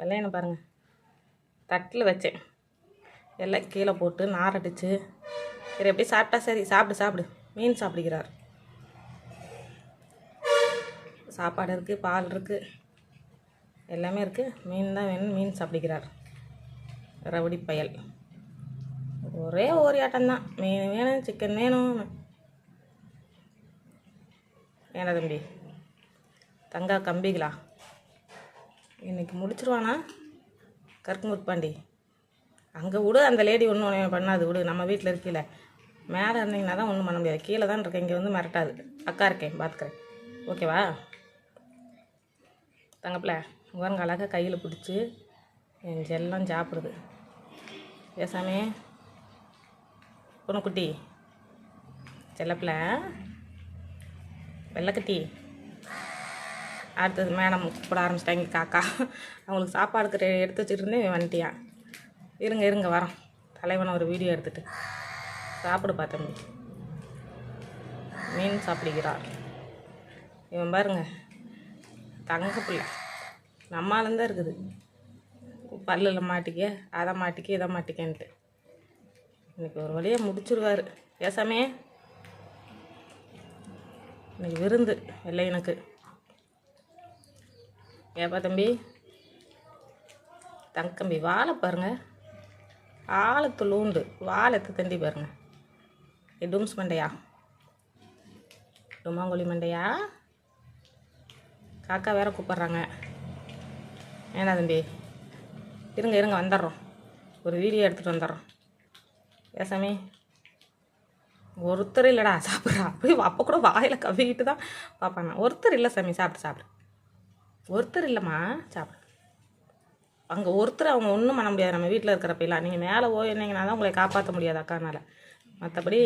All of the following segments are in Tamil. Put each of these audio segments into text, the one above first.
வெள்ளையனை பாருங்கள் தட்டில் வச்சேன். எல்லாம் கீழே போட்டு நாரடிச்சு. சரி எப்படி சாப்பிட்டா சரி சாப்பிடு சாப்பிடு. மீன் சாப்பிடுகிறார். சாப்பாடு இருக்குது பால் இருக்குது எல்லாமே இருக்குது மீன் தான் வேணும். மீன் சாப்பிடுகிறார். ரவுடி பயல். ஒரே ஒரு ஆட்டம்தான் மீன் வேணும் சிக்கன் வேணும். ஏனா தம்பி? தங்கா கம்பிகளா? இன்றைக்கி முடிச்சிருவானா? கற்குமுத் பாண்டி. அங்கே விடு அந்த லேடி ஒன்றும் பண்ணாது விடு. நம்ம வீட்டில் இருக்கீல. மேலே இருந்தீங்கன்னா தான் ஒன்றும் பண்ண முடியாது. கீழே தான் இருக்கேன் இங்கே வந்து மிரட்டாது. அக்கா இருக்கேன் பார்த்துக்கிறேன் ஓகேவா தங்கப்பில் உங்க அழகாக கையில் பிடிச்சி என் ஜெல்லாம் சாப்பிடுது. பேசாமே பொண்ணுக்குட்டி. செல்லப்பில் வெள்ளைக்கட்டி. அடுத்தது மேடம் கூப்பிட ஆரம்பிச்சிட்டாங்க காக்கா. அவங்களுக்கு சாப்பாடுக்கு எடுத்து வச்சுருந்தேன் இவன் வந்துட்டியான் இருங்க இருங்க வரோம். தலைவனை ஒரு வீடியோ எடுத்துகிட்டு சாப்பிடு பார்த்தம்பி மீன் சாப்பிடுகிறார் இவன் பாருங்க. தங்க பிள்ளை. நம்மாலும் தான் இருக்குது. பல்லில் மாட்டிக்க அதை மாட்டிக்க இதை மாட்டிக்கன்ட்டு. இன்னைக்கு ஒரு வழியாக முடிச்சிருவார். ஏசாமே இன்னைக்கு விருந்து வெள்ளையனுக்கு ஏப்பா தம்பி. தங்கம்பி வாழை பாருங்கள் ஆழத்து லூண்டு. வாழத்து தண்டி பாருங்க. இது டூம்ஸ் மண்டையா? டுமாங்கோலி மண்டையா? காக்கா வேற கூப்பிட்றாங்க. ஏன்னா தம்பி? இருங்க இருங்க வந்துடுறோம். ஒரு வீடியோ எடுத்துகிட்டு வந்துடுறோம். ஏசாமி ஒருத்தர் இல்லைடா சாப்பிட்றா. அப்படியே அப்போ கூட வாயில் கவிக்கிட்டு தான் பார்ப்பாங்க. ஒருத்தர் இல்லை சாமி. சாப்பிட்டு சாப்பிடு. ஒருத்தர் இல்லைம்மா சாப்பிடு அங்கே ஒருத்தர் அவங்க ஒன்றும் பண்ண முடியாது. நம்ம வீட்டில் இருக்கிறப்பெல்லாம் நீங்கள் மேலே போயிருந்தீங்கன்னா தான் உங்களை காப்பாற்ற முடியாது அக்கானால். மற்றபடி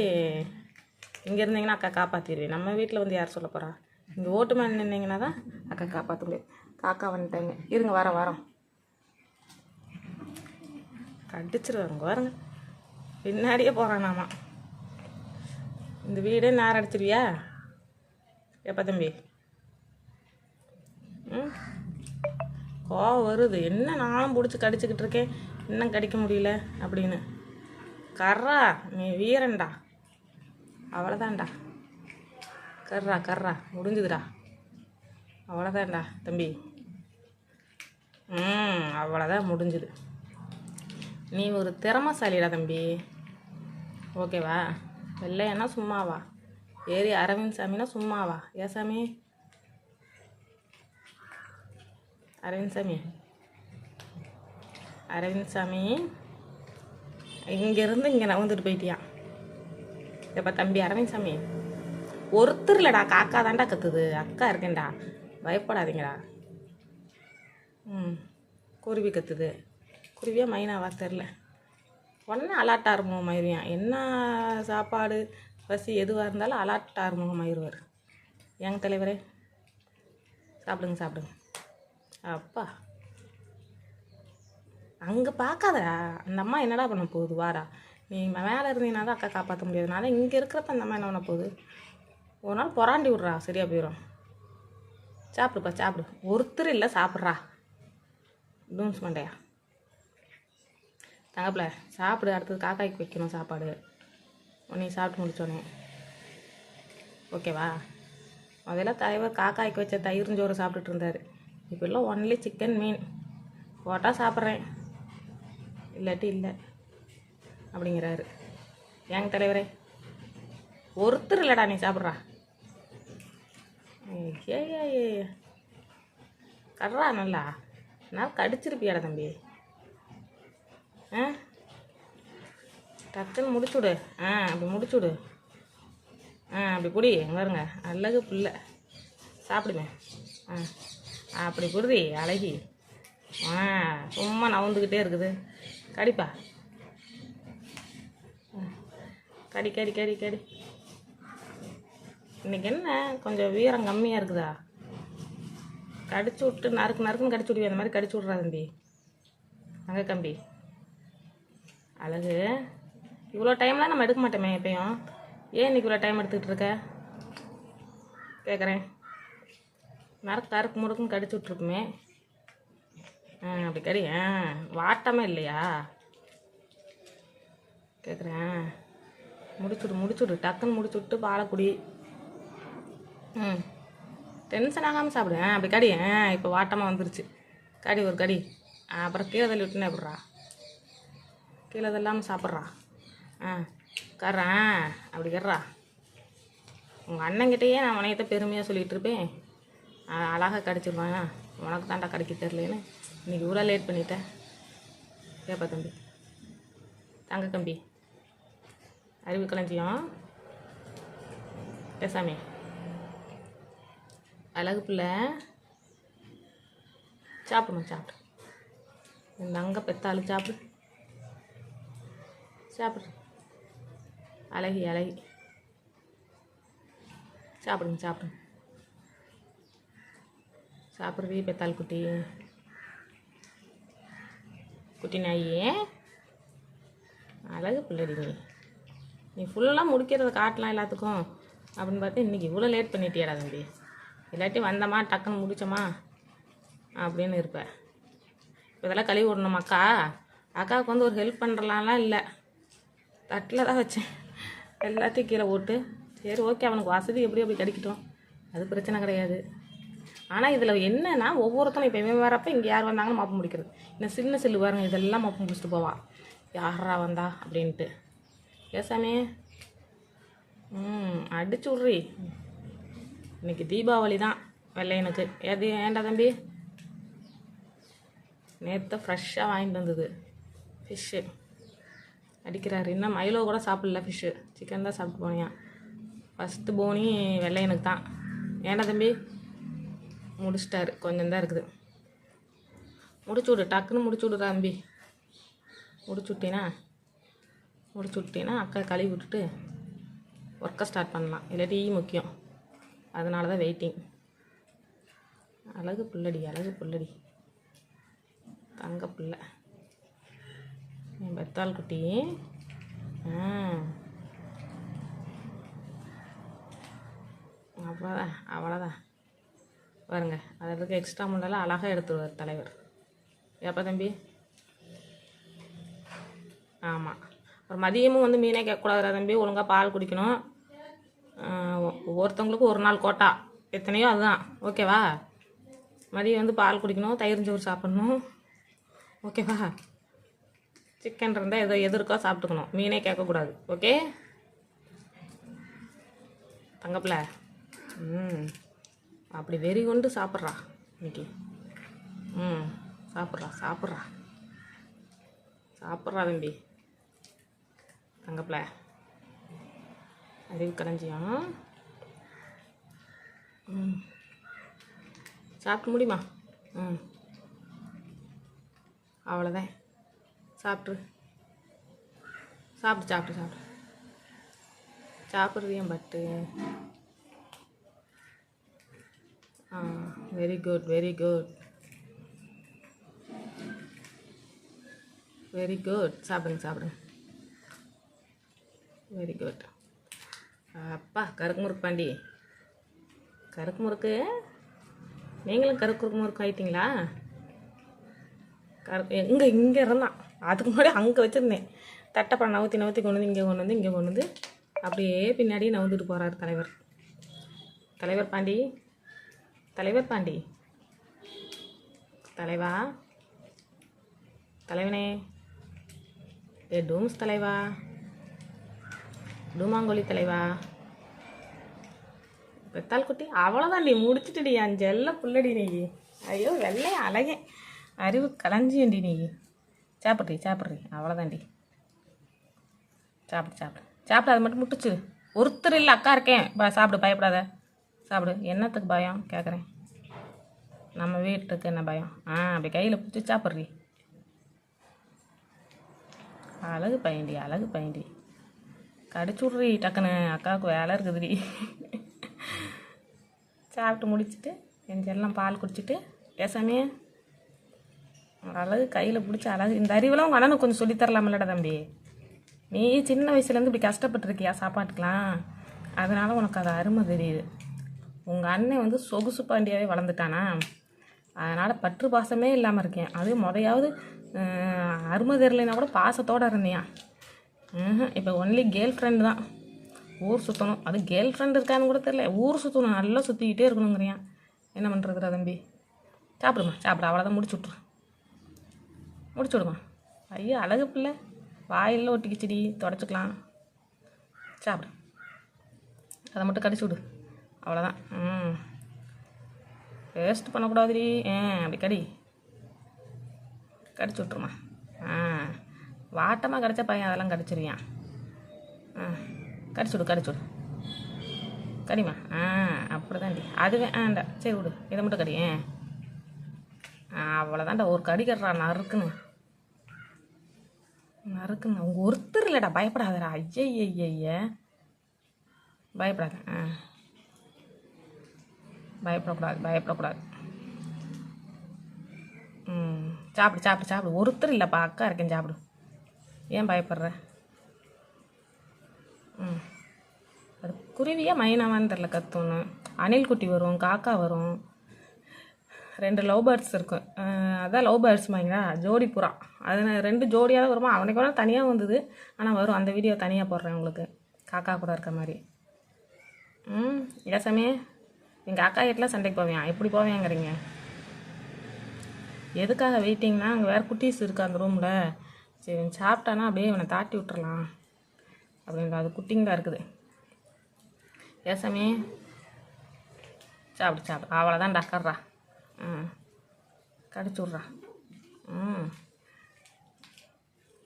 இங்கே இருந்தீங்கன்னா அக்கா காப்பாற்றிடுவேன் நம்ம வீட்டில் வந்து யார் சொல்ல போகிறா இங்கே ஓட்டு மேலே நின்னீங்கன்னா தான் அக்கா காப்பாற்ற முடியும். காக்கா வந்துட்டாங்க. இருங்க வர வரோம். கடிச்சிருவாங்க பாருங்க. பின்னாடியே போகிறானாமா இந்த வீடே நேரம் அடிச்சிருவியா? எப்போ தம்பி? கோவம் வருது. என்ன நானும் பிடிச்சி கடிச்சிக்கிட்டு இருக்கேன்? இன்னும் கடிக்க முடியல அப்படின்னு. கர்றா நீ வீரன்டா. அவ்வளோதான்டா கர்றா கர்றா. முடிஞ்சுதுடா. அவ்வளோதான்டா தம்பி. ம் அவ்வளோதான் முடிஞ்சுது. நீ ஒரு திறமசாலிடா தம்பி. ஓகேவா? வெள்ளையன்னா சும்மாவா? ஏரி அரவிந்த் சாமின்னா சும்மாவா? ஏ சாமி? அரவிந்த் சாமி அரவிந்த் சாமி இங்கேருந்து இங்கே நவுந்துட்டு போயிட்டியான் இப்போ தம்பி அரவிந்த் சாமி ஒருத்தர் இல்லைடா காக்கா தான்டா கத்துது அக்கா இருக்கேன்டா பயப்படாதீங்கடா ம் குருவி கத்துது குருவியா மைனாவா தெரில உடனே அலாட்டாக இருக்கும் மயிருவியான் என்ன சாப்பாடு பசி எதுவாக இருந்தாலும் அலாட்டாக இருக்கும் மயிருவார் ஏங்க தலைவரே சாப்பிடுங்க சாப்பிடுங்க அப்பா. அங்கே பார்க்காதடா அந்த அம்மா என்னடா பண்ண போகுது? வாரா நீ மேலே இருந்தீங்கன்னா தான் அக்கா காப்பாற்ற முடியாதுனால இங்கே இருக்கிறப்ப அந்த அம்மா என்ன பண்ண போகுது? ஒரு நாள் பொறாண்டி விட்றா. சரியாக போயிடும் சாப்பிடுப்பா சாப்பிடு. ஒருத்தர் இல்லை சாப்பிட்றா. டூன்ஸ் மண்டையா. தங்கப்பில் சாப்பிடு. அடுத்தது காக்காய்க்கு வைக்கணும் சாப்பாடு. நீ சாப்பிட்டு முடிச்சோன்னே ஓகேவா? முதல்ல தலைவர் காக்காய்க்கு வச்ச தயிர்ஞ்சோறு சாப்பிட்டுட்டு இருந்தார். இப்போல்லாம் ஒன்லி சிக்கன் மீன் போட்டால் சாப்பிட்றேன். இல்லாட்டி இல்லை. அப்படிங்கிறாரு. ஏங்க தலைவரே? ஒருத்தர் இல்லைடா நீ சாப்பிட்றா. ஏ கடுறா கட்றா நல்லா. நான் கடிச்சிருப்பியாடா தம்பி. ஆ? டக்குன்னு முடிச்சுடு ஆ அப்படி முடிச்சுடு ஆ அப்படி குடி. வருங்க அழகு பிள்ளை சாப்பிடுமே. ஆ. அப்படி குருதி அழகி. ஆ சும்மா நவுந்துக்கிட்டே இருக்குது. கடிப்பா. கடி கடி கடி கடி. இன்னைக்கு என்ன? கொஞ்சம் வீரம் கம்மியாக இருக்குதா? கடிச்சு விட்டு நறுக்கு நறுக்குன்னு கடிச்சு விடுவேன் அந்த மாதிரி கடிச்சு விட்றா தம்பி. அங்கே கம்பி. அழகு. இவ்வளோ டைம்லாம் நம்ம எடுக்க மாட்டோமே எப்பயும். ஏன் இன்னைக்கு இவ்வளோ டைம் எடுத்துக்கிட்டு இருக்க? கேட்குறேன் நறுக்கு அறுக்கு முறுக்குன்னு கடிச்சு விட்ருக்குமே ஆ அப்படி கடி ஆ வாட்டமே இல்லையா? கேட்குறேன் முடிச்சுடு முடிச்சுடு டக்குன்னு முடிச்சு விட்டு பாலக்குடி. ம். டென்ஷன் ஆகாமல் சாப்பிடு ஆ அப்படி கடி ஆ இப்போ வாட்டமாக வந்துருச்சு. கடி ஒரு கடி அப்புறம் கீழே தள்ளி விட்டுனே எப்பட்றா கீழே தள்ளாமல் சாப்பிட்றா. ஆ கர்றேன் அப்படி கர்றா உங்கள் அண்ணங்கிட்டேயே நான் உனையத்தை பெருமையாக சொல்லிகிட்டு இருப்பேன். அழகாக அழகா உனக்கு தான்டா கிடைக்க தெரிலன்னு இன்னைக்கு இவ்வளோ லேட் பண்ணிட்டேன் கேப்பா தம்பி. தங்க கம்பி அறிவு களஞ்சியம். பேசாமே. அழகு பிள்ளை. சாப்பிடுமா சாப்பிடு. இந்த அங்கே பெத்தாலும் சாப்பிடு. சாப்பிடு. அழகி அழகி. சாப்பிடுங்க சாப்பிடுங்க. சாப்பிட்றதே பெத்தாள் குட்டி. குட்டி நாயே அழகு பிள்ளடி நீ. நீ ஃபுல்லாக முடிக்கிறத காட்டலாம் எல்லாத்துக்கும். அப்படின்னு பார்த்து இன்றைக்கி இவ்வளோ லேட் பண்ணிட்டியடா தம்பி. இல்லாட்டி வந்தோமா டக்குன்னு முடிச்சோமா அப்படின்னு இருப்பேன் இப்போ இதெல்லாம் கழுவி விடணும் அக்கா? அக்காவுக்கு வந்து ஒரு ஹெல்ப் பண்ணுறலாம்லாம் இல்லை. தட்டில் தான் வச்சேன். எல்லாத்தையும் கீழே போட்டு. சரி ஓகே அவனுக்கு வசதி எப்படி அப்படி கிடைக்கட்டும். அது பிரச்சனை கிடையாது. ஆனால் இதில் என்னன்னா ஒவ்வொருத்தனும் இப்போ இவன் வரப்போ இங்கே யார் வந்தாங்கன்னு மாப்பு முடிக்கிறது. இந்த சின்ன சில்லு பாருங்க இதெல்லாம் மாப்பு முடிச்சுட்டு போவா. யாரா வந்தா அப்படின்ட்டு. ஏசாமே ம் அடிச்சு விட்றி. இன்னைக்கு தீபாவளி தான் வெள்ளையனுக்கு. எது ஏன்டா தம்பி? நேற்று ஃப்ரெஷ்ஷாக வாங்கிட்டு வந்தது. ஃபிஷ்ஷு அடிக்கிறாரு. இன்னும் மயிலோ கூட சாப்பிடல ஃபிஷ்ஷு சிக்கன் தான் சாப்பிட்டு போனியா. ஃபஸ்ட்டு போனி வெள்ளையனுக்கு தான் ஏண்டா தம்பி? முடிச்சிட்டாரு. கொஞ்சம் தான் இருக்குது. முடிச்சு விடு. டக்குன்னு முடிச்சு விடு தம்பி. முடிச்சு விட்டீனா? முடிச்சு விட்டீங்கன்னா அக்கா கழுவி விட்டுட்டு ஒர்க்கை ஸ்டார்ட் பண்ணலாம். இல்லாட்டி முக்கியம். அதனால தான் வெயிட்டிங் அழகு புள்ளடி அழகு புள்ளடி. தங்க பிள்ளை. என் பெத்தாள் குட்டி. அவ்வளோதான். அவ்வளோதான். பாருங்க அதில் இருக்க எக்ஸ்ட்ரா முள்ளெல்லாம் அழகாக எடுத்துருவார் தலைவர். ஏப்பா தம்பி? ஆமாம் அப்புறம் மதியமும் வந்து மீனே கேட்கக்கூடாது தம்பி ஒழுங்காக பால் குடிக்கணும். ஒ- ஒவ்வொருத்தவங்களுக்கும் ஒரு நாள் கோட்டா எத்தனையோ அதுதான். ஓகேவா? மதியம் வந்து பால் குடிக்கணும் தயிர் சோறு சாப்பிட்ணும். ஓகேவா? சிக்கன் இருந்தால் எதோ எதிர்க்கோ சாப்பிட்டுக்கணும். மீனே கேட்கக்கூடாது. ஓகே? தங்கப்பில் ம். அப்படி வெறி கொண்டு சாப்பிட்றா இன்னைக்கு. ம் சாப்பிட்றா சாப்பிட்றா. சாப்பிட்றா தம்பி. தங்கப்பில் அறிவு கடைஞ்சியம் ம். சாப்பிட்டு முடியுமா? ம். அவ்வளோதான் சாப்பிட்ரு. சாப்பிட்டு சாப்பிட்டு சாப்பிட்டு சாப்பிட்றது ஏன் பட்டு? Very good very good very good சாப்பிடுங்க சாப்பிடுங்க. வெரி குட் அப்பா கருக்கு முறுக்கு பாண்டி. கருக்கு முறுக்கு? நீங்களும் கருக்கு முறுக்கு ஆயிட்டீங்களா? கரு எங்கே இங்கே இருந்தான் அதுக்கு முன்னாடி அங்கே வச்சுருந்தேன். தட்டைப்பழம் நவுத்தி நவுத்தி கொண்டு வந்து இங்கே கொண்டு வந்து இங்கே கொண்டு வந்து அப்படியே பின்னாடியே நவுந்துட்டு போகிறார் தலைவர். தலைவர் பாண்டி. தலைவர் பாண்டி. தலைவா? தலைவனே. ஏ டூம்ஸ் தலைவா? டூமாங்கோலி தலைவா? பெத்தால் குட்டி? அவ்வளோதான் நீ முடிச்சிட்டுடி என் ஜெல்ல புள்ளடி நீ. ஐயோ வெள்ளை அழகே. அறிவு களைஞ்சியண்டி நீ. சாப்பிட்றி சாப்பிட்றி அவ்வளோதான்டி சாப்பிடு சாப்பிடு. சாப்பிடு அது மட்டும் முட்டுச்சு ஒருத்தர் இல்லை அக்கா இருக்கேன். சாப்பிடு பயப்படாத. சாப்பிடு. என்னத்துக்கு பயம்? கேட்குறேன் நம்ம வீட்டுக்கு என்ன பயம்? ஆ அப்படி கையில் பிடிச்சி சாப்பிட்றி. அழகு பையன்டி அழகு பையன்டி. கடிச்சு விட்றி டக்குன்னு. அக்காவுக்கு வேலை இருக்குதுடி. சாப்பிட்டு முடிச்சுட்டு என் செல்லம் பால் குடிச்சிட்டு பேசாமே அழகு கையில் பிடிச்சி அழகு. இந்த அறிவெல்லாம் உங்கள் அண்ணனுக்கு கொஞ்சம் சொல்லித்தரலாமில்லடா தம்பி. நீ சின்ன வயசுலேருந்து இப்படி கஷ்டப்பட்டுருக்கியா சாப்பாட்டுக்கெலாம் அதனால உனக்கு அது அருமை தெரியுது. உங்கள் அண்ணன் வந்து சொகுசு பாண்டியாவே வளர்ந்துட்டானா? அதனால் பற்று பாசமே இல்லாமல் இருக்கேன். அது முதையாவது அருமை தெரியலைனா கூட பாசத்தோடு இருந்தியா? இப்போ ஒன்லி கேர்ள் ஃப்ரெண்டு தான். ஊர் சுற்றணும் அது கேர்ள் ஃப்ரெண்ட் இருக்கான்னு கூட தெரியல. ஊர் சுற்றணும் நல்லா சுற்றிக்கிட்டே இருக்கணுங்கிறியான். என்ன பண்ணுறதுடா தம்பி? சாப்பிடுமா? சாப்பிடு. அவ்வளோதான் முடிச்சு விட்ரு முடிச்சு விடுமா? ஐயோ அழகு பிள்ளை. வாயில் ஒட்டிக்கிச்சடி. தொடச்சிக்கலாம். சாப்பிடு. அதை மட்டும் கடிச்சு விடு. அவ்வளோதான் ம். வேஸ்ட் பண்ணக்கூடாதுடி. ஆ அப்படி கடி. கடிச்சு விட்ருமா ஆ. வாட்டமாக கடிச்ச பையன் அதெல்லாம் கடிச்சிருவியான் ஆ. கடிச்சு விடு கடிச்சு விடு. கடிமா ஆ அப்படிதான்டி. அதுவே ஆண்டா சரி விடு. இதை மட்டும் கடி. ஆ அவ்வளோதான்டா ஒரு கடி கட்டுறா நறுக்குன்னு. நறுக்குங்க அவங்க ஒருத்தர் இல்லைடா. பயப்படாதடா. ஐயய்யய்ய பயப்படாத. ஆ. பயப்படக்கூடாது பயப்படக்கூடாது. ம் சாப்பிடு சாப்பிடு சாப்பிடு. ஒருத்தர் இல்லைப்பா அக்கா இருக்கேன் சாப்பிடு. ஏன் பயப்படுற? ம். அது குருவியாக மைனாவான்னு தெரில கற்றுன்னு அணில் குட்டி வரும் காக்கா வரும். ரெண்டு லவ் பேர்ட்ஸ் இருக்கும் அதான் லவ் பேர்ட்ஸ் மாதிரிங்களா ஜோடி புறா. அது ரெண்டு ஜோடியாக தான் வருமா? அவனுக்கு வேணால் தனியாக வந்தது. ஆனால் வரும். அந்த வீடியோ தனியாக போடுறேன் உங்களுக்கு. காக்கா கூட இருக்க மாதிரி. ம் ஏசாமே எங்கள் அக்கா வீட்டில் சண்டைக்கு போவேன் எப்படி போவேங்கிறீங்க எதுக்காக வெயிட்டிங்னா அங்கே வேறு குட்டீஸ் இருக்கு அந்த ரூமில் சரி இவன் சாப்பிட்டானா அப்படியே இவனை தாட்டி விட்டுறலாம். அப்படின்ற அது குட்டிங்க தான் இருக்குது. ஏசாமி சாப்பிடு சாப்பிடு. அவ்வளோதான் டக்கர்றா ம் கடிச்சு விட்றா. ம்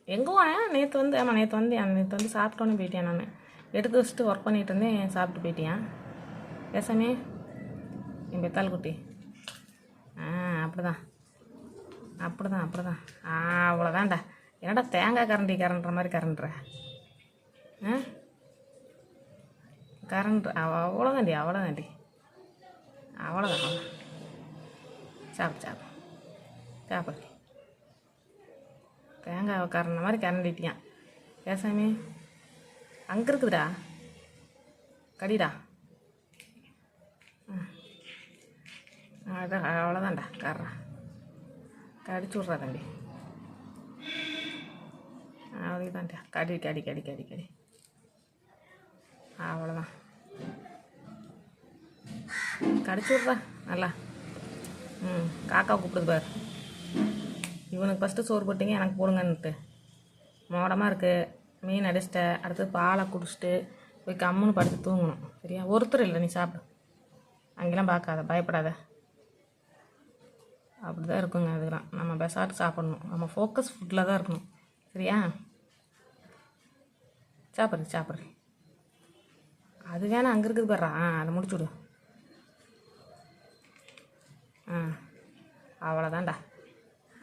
எங்கே போனேன் நேற்று வந்து ஆமாம் நேற்று வந்து நேற்று வந்து சாப்பிட்டோன்னு போயிட்டேன் நான்? எடுத்து வச்சுட்டு ஒர்க் பண்ணிகிட்டு இருந்தேன் சாப்பிட்டு போயிட்டேன் ஏசாமி என் பெத்தாள் குட்டி. ஆ அப்படிதான். அப்படிதான் அப்படிதான். ஆ அவ்வளோதான்டா என்னடா தேங்காய் கரண்டி கரண்டுற மாதிரி கரண்டுற ஆ? கரண்ட் அவ்வளோதாண்டி அவ்வளோதாண்டி அவ்வளோதான் அவ்வளோ சாப்பிடு சாப்பிடு. சாப்பிடு. தேங்காய் கரண்ட மாதிரி கரண்டிட்டியான் ஏசாமி அங்கே இருக்குதுடா. கடிடா? அதான் அவ்வளோதான்டா கர்றா கடிச்சு விட்றா தம்பி அவ்வளோதான்டா கடி கடி கடி கடி கடி அவ்வளோதான் கடிச்சு விட்றா நல்லா ம் காக்கா கூப்பிடுது பாரு இவனுக்கு ஃபஸ்ட்டு சோறு போட்டிங்க எனக்கு போடுங்கன்னுட்டு மோடமாக இருக்குது மீன் அடிச்சிட்ட அடுத்து பாலை குடிச்சிட்டு போய் கம்முன்னு படுத்து தூங்கணும் சரியா ஒருத்தர் இல்லை நீ சாப்பிடு அங்கெல்லாம் பார்க்காத பயப்படாத அப்படி தான் இருக்குங்க அதுக்கெலாம் நம்ம பெசாட்டு சாப்பிடணும். நம்ம ஃபோக்கஸ் ஃபுட்டில் தான் இருக்கணும். சரியா? சாப்பிட்ரு சாப்பிட்ரு அது வேணா அங்கே இருக்குது பாரு. ஆ அதை முடிச்சு விடு. ஆ அவ்வளோதான்டா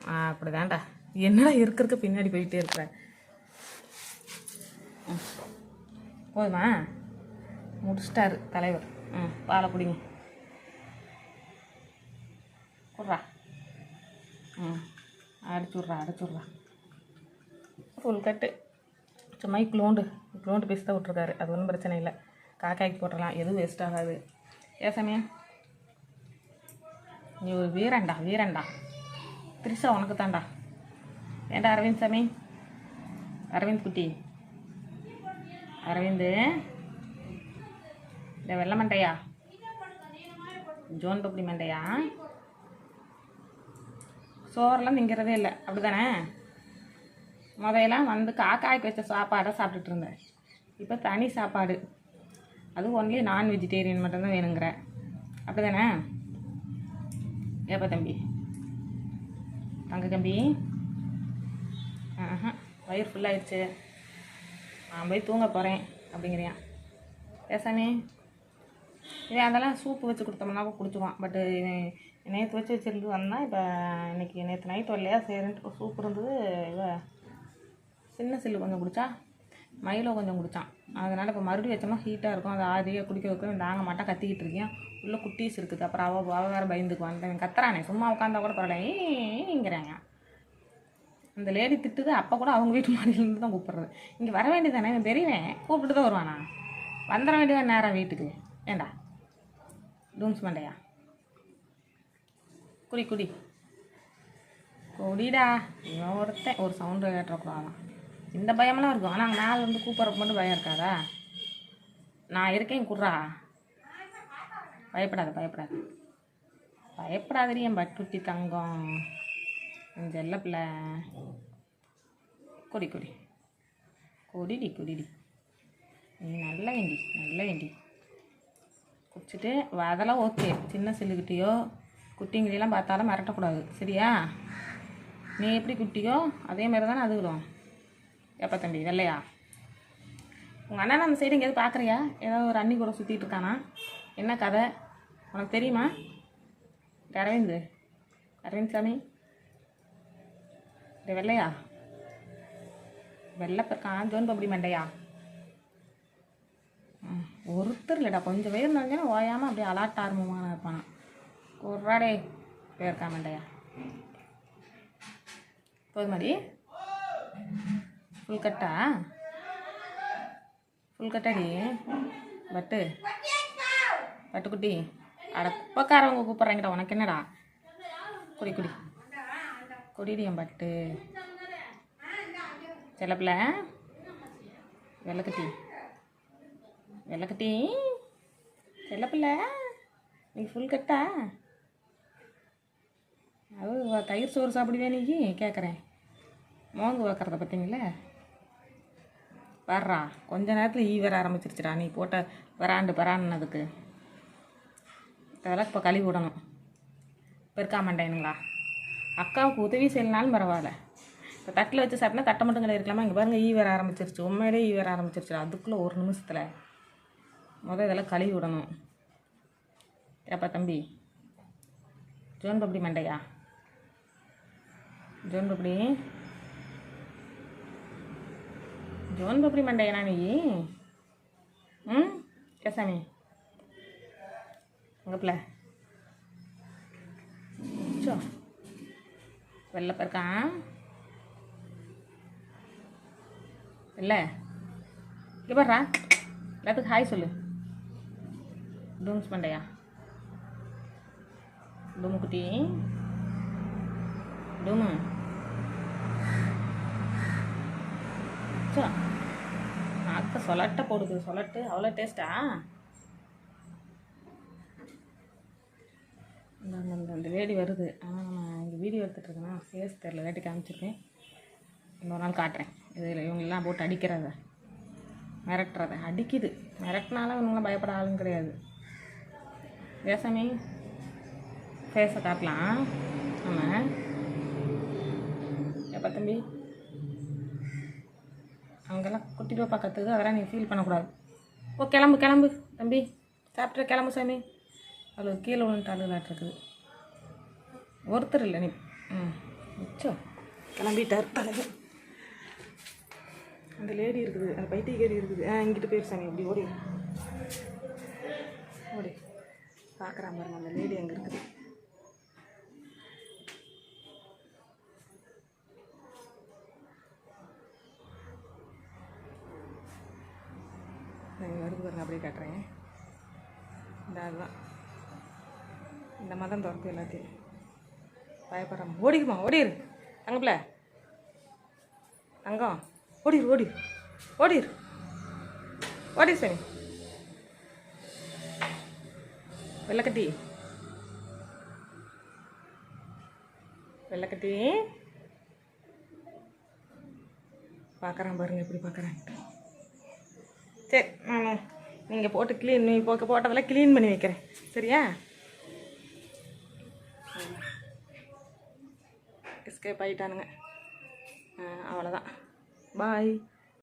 ஆ அப்படிதான்டா. என்னடா இருக்கிறதுக்கு பின்னாடி போயிட்டே இருக்கிற? ம். போதுமா? முடிச்சிட்டாரு தலைவர். ம் பாலை குடிங்க குட்றா. ம். அடிச்சு விட்றா அடிச்சு விட்றா ஃபுல் கட்டு சும்மா குளோண்டு க்ளோண்டு பீஸ் தான் விட்ருக்காரு அது ஒன்றும் பிரச்சனை இல்லை. காக்காய்க்கு போட்டுடலாம். எதுவும் வேஸ்ட் ஆகாது. ஏசாமியா நீ ஒரு வீரண்டா வீரண்டா திரிஷா உனக்கு தான்டா. ஏண்டா அரவிந்த் சாமி? அரவிந்த் குட்டி. அரவிந்து. இந்த வெள்ளை மண்டையா? ஜோன் பப்ளி மண்டையா? சோறெல்லாம் திங்கிறதே இல்லை. அப்படிதானே முதையெல்லாம் வந்து காக்காய்க்கு வச்ச சாப்பாடை சாப்பிட்டுட்டு இருந்தேன். இப்போ தனி சாப்பாடு. அது ஒன்லி நான் வெஜிடேரியன் மட்டும்தான் வேணுங்கிற. அப்படிதானே ஏப்பா தம்பி? தங்க தம்பி? ஆஹா வயிறு ஃபுல்லாகிடுச்சு நான் போய் தூங்க போகிறேன் அப்படிங்கிறியான். பேசாமே இவன் அதெல்லாம் சூப்பு வச்சு கொடுத்தோம்னா குடிச்சுவான் பட்டு நேற்று வச்சு வச்சிருந்து வந்தால் இப்போ இன்னைக்கு நேற்று நைட் வரலையா? சரின்ட்டு சூப்பர் இருந்தது. இவ சின்ன சில்லு கொஞ்சம் குடித்தா மயிலோ கொஞ்சம் குடித்தான் அதனால் இப்போ மறுபடியும் வச்சோம்னா ஹீட்டாக இருக்கும். அதை ஆதியாக குடிக்க வைக்க நாங்கள் மாட்டா. கத்திக்கிட்டு இருக்கேன் உள்ளே குட்டீஸ் இருக்குது. அப்புறம் அவள் அவள் வேறு பயந்துக்குவான் கத்துறானே. சும்மா உட்காந்தா கூட பரவாயில்லைங்கிறாங்க அந்த லேடி திட்டுது. அப்போ கூட அவங்க வீட்டு மாடியிலேருந்து தான் கூப்பிட்றது. இங்கே வர வேண்டியதானே இவன் பெரியவன். கூப்பிட்டு தான் வருவானா? வந்துட வேண்டியதான் நேரம் வீட்டுக்கு. ஏண்டா? டூம்ஸ் மண்டையா? குடி குடி. குடிடா. இவன் ஒருத்தன். ஒரு சவுண்டு கேட்டுறக்கூடாதான் இந்த பயமெல்லாம் இருக்கும். ஆனால் மேலே வந்து கூப்பிட்றப்ப மட்டும் பயம் இருக்காதா? நான் இருக்கேன் குர்ரா பயப்படாத பயப்படாத. பயப்படாதடி என் பட்டுட்டி தங்கம். என் செல்ல பிள்ளை. குடி கொடி. கொடிடி குடிடி. நீ நல்ல வேண்டி நல்ல வேண்டி குடிச்சிட்டு வ- அதெல்லாம் ஓகே சின்ன சில்லுக்கிட்டேயோ குட்டிங்களையெல்லாம் பார்த்தாலும் மிரட்டக்கூடாது. சரியா? நீ எப்படி குட்டியோ அதே மாதிரி தானே அதுகளும் எப்போ தம்பி வெள்ளையா? உங்கள் அண்ணன் அந்த சைடு எங்கேயாவது பார்க்குறியா? ஏதாவது ஒரு அண்ணி கூட சுற்றிட்டு இருக்கானா? என்ன கதை? உனக்கு தெரியுமா? அரவிந்த். அரவிந்த் சாமி. இது வெள்ளையா? வெள்ளை ஜோன் பப்படி மண்டையா? ஒருத்தர் இல்லைடா. கொஞ்சம் பேர் இருந்தாங்கன்னா ஓயாமல் அப்படியே அலாட் ஆரம்பமாக இருப்பானா. குர்ராடே போயிருக்கா மண்டையா போதுமாடி ஃபுல் கட்டா ஃபுல் கட்டாடி பட்டு பட்டுக்குட்டி அட குப்பக்காரவங்க கூப்பிட்றாங்கடா உனக்கு என்னடா குடி குடி குடிடி என் பட்டு செல்லப்பிள்ள வெள்ளக்கட்டி வெள்ளக்கட்டி செல்லப்பில்ல நீ ஃபுல் கட்டா அது தயிர் சோறு சாப்பிடுவே நீ? கேட்குறேன் மோந்து வைக்கிறத பார்த்தீங்களா வர்றா. கொஞ்ச நேரத்தில் ஈ வர ஆரம்பிச்சிருச்சுடா. நீ போட்ட வராண்டு வரான்னதுக்கு அதெல்லாம் இப்போ கழுவி விடணும். பெருக்கா மாட்டேனுங்களா அக்காவுக்கு உதவி செய்யலனாலும் பரவாயில்ல. இப்போ தட்டில் வச்சு சாப்பிட்டா தட்டை மட்டும் கிடையாது இருக்கலாமா இங்கே பாருங்கள் ஈ வர ஆரம்பிச்சிருச்சு. உண்மையிலே ஈ வர ஆரம்பிச்சிருச்சு அதுக்குள்ளே ஒரு நிமிஷத்தில் முதல் இதெல்லாம் கழுவி விடணும். ஏப்பா தம்பி ஜோன் பப்படி மண்டையா? ஜோன் பப்படி ஜோன் பப்படி மண்டையனா நீ? ம்? கேசாமி. உங்கள் பிள்ளை. சோ. வெள்ளப்ப இருக்கான் இல்லை இங்கே பாடுறா எல்லாத்துக்கும் ஹாய் சொல்லு. டூம்ஸ் பண்டையா டூமு குட்டி. டூமு சோ அக்கா சொலட்டை போடுது சொலட்டு. அவ்வளோ டேஸ்ட்டா இந்த இந்த- வேடி வருது. ஆனால் நம்ம இங்கே வீடியோ எடுத்துகிட்டு இருக்கேன்னா ஃபேஸ் தெரில வேட்டி காமிச்சிருக்கேன். இன்னொரு நாள் காட்டுறேன். இதில் இவங்கெல்லாம் போட்டு அடிக்கிறத மிரட்டுறத. அடிக்குது. மிரட்டினாலும் இவங்களாம் பயப்பட ஆளும் கிடையாது. வேசாமி ஃபேஸை காட்டலாம். நம்ம எப்போ தம்பி? அங்கெல்லாம் குட்டி பாப்பா கற்றுது அதெல்லாம் நீ ஃபீல் பண்ணக்கூடாது. ஓ கிளம்பு கிளம்பு தம்பி. சாப்பிட்டு கிளம்பு சாமி. அது கீழே விழுந்துட்டு அழுதாட்டிருக்குது ஒருத்தர் இல்லை நீ. ம். மிச்சம் கிளம்பிட்டார். தலைவர் அந்த லேடி இருக்குது. அந்த பைத்தியக்காரி இருக்குது. ஆ இங்கிட்டு போயிரு சாமி. இப்படி ஓடி. ஓடி. பார்க்குறான் பாருங்க அந்த லேடி அங்கே இருக்குது. வருது பாருங்க அப்படியே காட்டுறேன். இந்த அதுதான் இந்த மதம் திறப்பு எல்லாத்தையும். பயப்படுறான். ஓடிடுமா? ஓடிரு. தங்கப்பிள்ள அங்கே ஓடிடு ஓடிடு ஓடிடு ஓடி சாமி வெள்ளக்கட்டி. வெள்ளக்கட்டி. பார்க்குறான் பாருங்க எப்படி பார்க்குறேன். சரி நான் நீங்கள் போட்டு க்ளீன் நீ போக்க போட்டதெல்லாம் க்ளீன் பண்ணி வைக்கிறேன். சரியா? எஸ்கேப் ஆகிட்டானுங்க அவ்வளோதான் பாய்